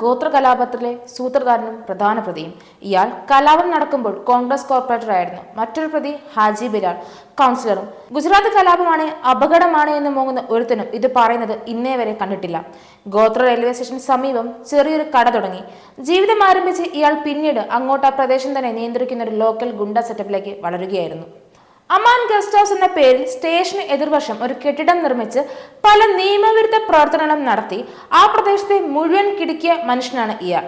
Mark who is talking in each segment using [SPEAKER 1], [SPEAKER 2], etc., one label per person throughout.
[SPEAKER 1] ഗോത്ര കലാപത്തിലെ സൂത്രധാരനും പ്രധാന പ്രതിയും. ഇയാൾ കലാപം നടക്കുമ്പോൾ കോൺഗ്രസ് കോർപ്പറേറ്റർ ആയിരുന്നു മറ്റൊരു പ്രതി ഹാജി ബിരാൾ കൗൺസിലറും. ഗുജറാത്ത് കലാപമാണ് അപകടമാണ് എന്ന് മോങ്ങുന്ന ഒരുത്തനും ഇത് പറയുന്നത് ഇന്നേ വരെ കണ്ടിട്ടില്ല. ഗോത്ര റെയിൽവേ സ്റ്റേഷൻ സമീപം ചെറിയൊരു കട തുടങ്ങി. ജീവിതം ആരംഭിച്ച് ഇയാൾ പിന്നീട് അങ്ങോട്ട് ആ പ്രദേശം തന്നെ നിയന്ത്രിക്കുന്ന ഒരു ലോക്കൽ ഗുണ്ട സെറ്റപ്പിലേക്ക് വളരുകയായിരുന്നു. അമാൻ ഗസ്റ്റ് ഹൗസ് എന്ന പേരിൽ സ്റ്റേഷന് എതിർവശം ഒരു കെട്ടിടം നിർമ്മിച്ച് പല നിയമവിരുദ്ധ പ്രവർത്തനങ്ങളും നടത്തി ആ പ്രദേശത്തെ മുഴുവൻ കിടുക്കിയ മനുഷ്യനാണ് ഇയാൾ.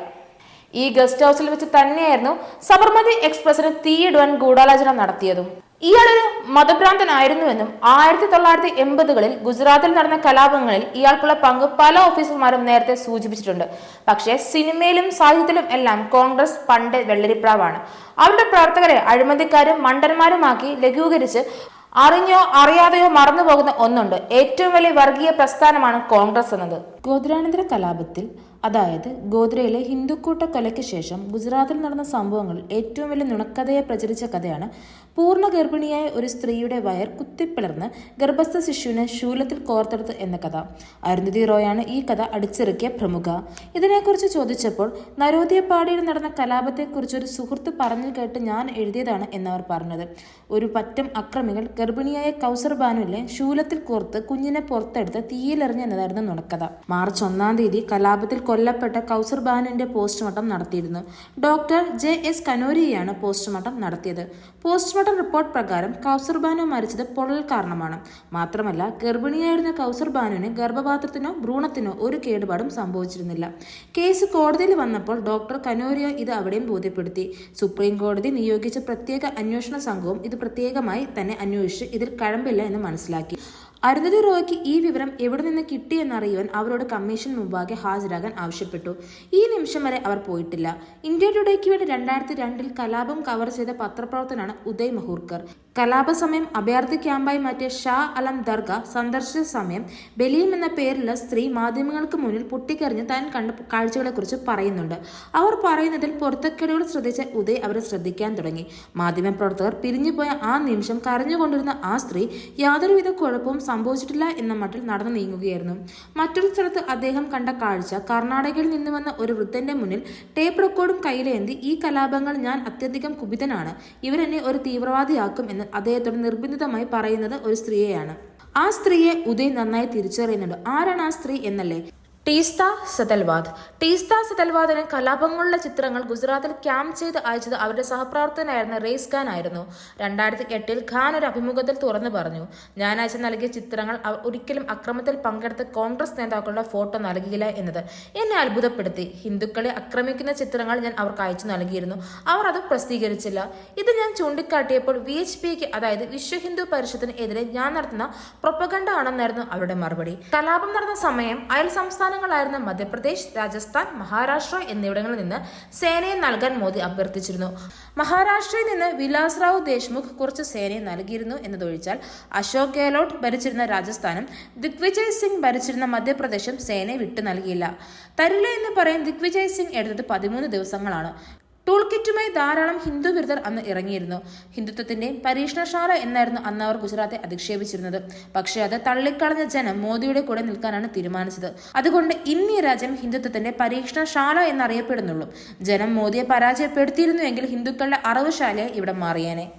[SPEAKER 1] ഈ ഗസ്റ്റ് ഹൗസിൽ വെച്ച് തന്നെയായിരുന്നു സബർമതി എക്സ്പ്രസിന് തീയിടുവാൻ ഗൂഢാലോചന നടത്തിയതും. ഇയാളൊരു മതഭ്രാന്തനായിരുന്നുവെന്നും ആയിരത്തി തൊള്ളായിരത്തി എൺപതുകളിൽ ഗുജറാത്തിൽ നടന്ന കലാപങ്ങളിൽ ഇയാൾക്കുള്ള പങ്ക് പല ഓഫീസർമാരും നേരത്തെ സൂചിപ്പിച്ചിട്ടുണ്ട്. പക്ഷേ സിനിമയിലും സാഹിത്യത്തിലും എല്ലാം കോൺഗ്രസ് പണ്ട് വെള്ളരിപ്രാവാണ്. അവരുടെ പ്രവർത്തകരെ അഴിമതിക്കാരും മണ്ടന്മാരുമാക്കി ലഘൂകരിച്ച് അറിഞ്ഞോ അറിയാതെയോ മറന്നു പോകുന്ന ഒന്നുണ്ട്. ഏറ്റവും വലിയ വർഗീയ പ്രസ്ഥാനമാണ് കോൺഗ്രസ് എന്നത്. ഗോദ്രാനന്തര കലാപത്തിൽ അതായത് ഗോദ്രയിലെ ഹിന്ദുക്കൂട്ട കൊലയ്ക്ക് ശേഷം ഗുജറാത്തിൽ നടന്ന സംഭവങ്ങളിൽ ഏറ്റവും വലിയ നുണക്കഥയെ പ്രചരിച്ച കഥയാണ് പൂർണ ഗർഭിണിയായ ഒരു സ്ത്രീയുടെ വയർ കുത്തിപ്പിളർന്ന് ഗർഭസ്ഥ ശിശുവിനെ ശൂലത്തിൽ കോർത്തെടുത്ത് എന്ന കഥ. അരുന്ധതി റോയാണ് ഈ കഥ അടിച്ചിറക്കിയ പ്രമുഖ. ഇതിനെക്കുറിച്ച് ചോദിച്ചപ്പോൾ നരോദ്യപ്പാടിയിൽ നടന്ന കലാപത്തെക്കുറിച്ച് ഒരു സുഹൃത്ത് പറഞ്ഞു കേട്ട് ഞാൻ എഴുതിയതാണ് എന്നവർ പറഞ്ഞത്. ഒരു പറ്റം അക്രമികൾ ഗർഭിണിയായ കൗസർ ബാനുവിനെ ശൂലത്തിൽ കോർത്ത് കുഞ്ഞിനെ പുറത്തെടുത്ത് തീയിലെറിഞ്ഞെന്നതായിരുന്നു നുണക്കഥ. മാർച്ച് ഒന്നാം തീയതി കലാപത്തിൽ കൊല്ലപ്പെട്ട കൗസർ ബാനുവിന്റെ പോസ്റ്റ്മോർട്ടം നടത്തിയിരുന്നു. ഡോക്ടർ ജെ എസ് കനോരിയാണ് പോസ്റ്റ്മോർട്ടം നടത്തിയത്. പോസ്റ്റ്മോർട്ടം റിപ്പോർട്ട് പ്രകാരം കൗസർ ബാനു മരിച്ചത് പൊള്ളൽ കാരണമാണ്. മാത്രമല്ല ഗർഭിണിയായിരുന്ന കൗസർ ബാനുവിന് ഗർഭപാത്രത്തിനോ ഭ്രൂണത്തിനോ ഒരു കേടുപാടും സംഭവിച്ചിരുന്നില്ല. കേസ് കോടതിയിൽ വന്നപ്പോൾ ഡോക്ടർ കനോരിയ ഇത് അവിടെയും ബോധ്യപ്പെടുത്തി. സുപ്രീം കോടതി നിയോഗിച്ച പ്രത്യേക അന്വേഷണ സംഘവും ഇത് പ്രത്യേകമായി തന്നെ അന്വേഷിച്ച് ഇതിൽ കഴമ്പില്ല എന്ന് മനസ്സിലാക്കി. അരുന്ധതി റോയ്ക്ക് ഈ വിവരം എവിടെ നിന്ന് കിട്ടിയെന്നറിയുവാൻ അവരോട് കമ്മീഷൻ മുമ്പാകെ ഹാജരാകാൻ ആവശ്യപ്പെട്ടു. ഈ നിമിഷം വരെ അവർ പോയിട്ടില്ല. ഇന്ത്യ ടുഡേക്ക് വേണ്ടി രണ്ടായിരത്തി രണ്ടിൽ കലാപം കവർ ചെയ്ത പത്രപ്രവർത്തനാണ് ഉദയ് മഹൂർക്കർ. കലാപ സമയം അഭയാർത്ഥി ക്യാമ്പായി മാറ്റിയ ഷാ അലം ദർഗ സന്ദർശിച്ച സമയം ബലീം എന്ന പേരിലുള്ള സ്ത്രീ മാധ്യമങ്ങൾക്ക് മുന്നിൽ പൊട്ടിക്കറിഞ്ഞ് താൻ കണ്ട കാഴ്ചകളെക്കുറിച്ച് പറയുന്നുണ്ട്. അവർ പറയുന്നതിൽ പൊരുത്തക്കേടുകൾ ശ്രദ്ധിച്ച ഉദയ് അവരെ ശ്രദ്ധിക്കാൻ തുടങ്ങി. മാധ്യമപ്രവർത്തകർ പിരിഞ്ഞുപോയ ആ നിമിഷം കരഞ്ഞുകൊണ്ടിരുന്ന ആ സ്ത്രീ യാതൊരുവിധ കുഴപ്പവും സംഭവിച്ചിട്ടില്ല എന്ന മട്ടിൽ നടന്നു നീങ്ങുകയായിരുന്നു. മറ്റൊരു സ്ഥലത്ത് അദ്ദേഹം കണ്ട കാഴ്ച കർണാടകയിൽ നിന്ന് വന്ന ഒരു വൃദ്ധന്റെ മുന്നിൽ ടേപ്പ് റെക്കോർഡും കയ്യിലേന്തി ഈ കലാപങ്ങൾ ഞാൻ അത്യധികം കുപിതനാണ്. ഇവരെന്നെ ഒരു തീവ്രവാദിയാക്കും എന്ന് അദ്ദേഹത്തോട് നിർബന്ധിതമായി പറയുന്നത് ഒരു സ്ത്രീയെയാണ്. ആ സ്ത്രീയെ ഉദയ് നന്നായി തിരിച്ചറിയുന്നുണ്ട്. ആരാണ് ആ സ്ത്രീ എന്നല്ലേ? ടീസ്ത സതൽവാദ്. ടീസ്ത സതൽവാദിന് കലാപങ്ങളുടെ ചിത്രങ്ങൾ ഗുജറാത്തിൽ ക്യാമ്പ് ചെയ്ത് അയച്ചത് അവരുടെ സഹപ്രവർത്തകനായിരുന്ന റേസ് ഖാൻ ആയിരുന്നു. രണ്ടായിരത്തി എട്ടിൽ ഖാൻ ഒരു അഭിമുഖത്തിൽ തുറന്നു പറഞ്ഞു അയച്ചു നൽകിയ ചിത്രങ്ങൾ ഒരിക്കലും അക്രമത്തിൽ പങ്കെടുത്ത കോൺഗ്രസ് നേതാക്കളുടെ ഫോട്ടോ നൽകിയില്ല എന്നത് എന്നെ അത്ഭുതപ്പെടുത്തി. ഹിന്ദുക്കളെ ആക്രമിക്കുന്ന ചിത്രങ്ങൾ ഞാൻ അവർക്ക് അയച്ചു നൽകിയിരുന്നു. അവർ അത് പ്രസിദ്ധീകരിച്ചില്ല. ഇത് ഞാൻ ചൂണ്ടിക്കാട്ടിയപ്പോൾ വി എച്ച് പിക്ക് അതായത് വിശ്വ ഹിന്ദു പരിഷത്തിന് എതിരെ ഞാൻ നടത്തുന്ന പ്രൊപ്പഗണ്ട ആണെന്നായിരുന്നു അവരുടെ മറുപടി. കലാപം നടന്ന സമയം അയൽ സംസ്ഥാനങ്ങളായിരുന്ന മധ്യപ്രദേശ് രാജസ്ഥാൻ മഹാരാഷ്ട്ര എന്നിവിടങ്ങളിൽ നിന്ന് സേനയെ നൽകാൻ മോദി അഭ്യർത്ഥിച്ചിരുന്നു. മഹാരാഷ്ട്രയിൽ നിന്ന് വിലാസ് റാവു ദേശ്മുഖ് കുറച്ച് സേനയെ നൽകിയിരുന്നു എന്നതൊഴിച്ചാൽ അശോക് ഗെഹ്ലോട്ട് ഭരിച്ചിരുന്ന രാജസ്ഥാനും ദിഗ്വിജയ് സിംഗ് ഭരിച്ചിരുന്ന മധ്യപ്രദേശും സേനയെ വിട്ടു നൽകിയില്ല. തരില്ല എന്ന് പറയും ദിഗ്വിജയ് സിംഗ് എടുത്തത് പതിമൂന്ന് ദിവസങ്ങളാണ്. ടൂൾ കിറ്റുമായി ധാരാളം ഹിന്ദു വിരുദ്ധർ അന്ന് ഇറങ്ങിയിരുന്നു. ഹിന്ദുത്വത്തിന്റെ പരീക്ഷണശാല എന്നായിരുന്നു അന്ന് അവർ ഗുജറാത്തെ അധിക്ഷേപിച്ചിരുന്നത്. പക്ഷേ അത് തള്ളിക്കളഞ്ഞ ജനം മോദിയുടെ കൂടെ നിൽക്കാനാണ് തീരുമാനിച്ചത്. അതുകൊണ്ട് ഇന്ന് രാജ്യം ഹിന്ദുത്വത്തിന്റെ പരീക്ഷണശാല എന്നറിയപ്പെടുന്നുള്ളൂ. ജനം മോദിയെ പരാജയപ്പെടുത്തിയിരുന്നുവെങ്കിൽ ഹിന്ദുക്കളുടെ അറവുശാലയെ ഇവിടെ മാറിയേനെ.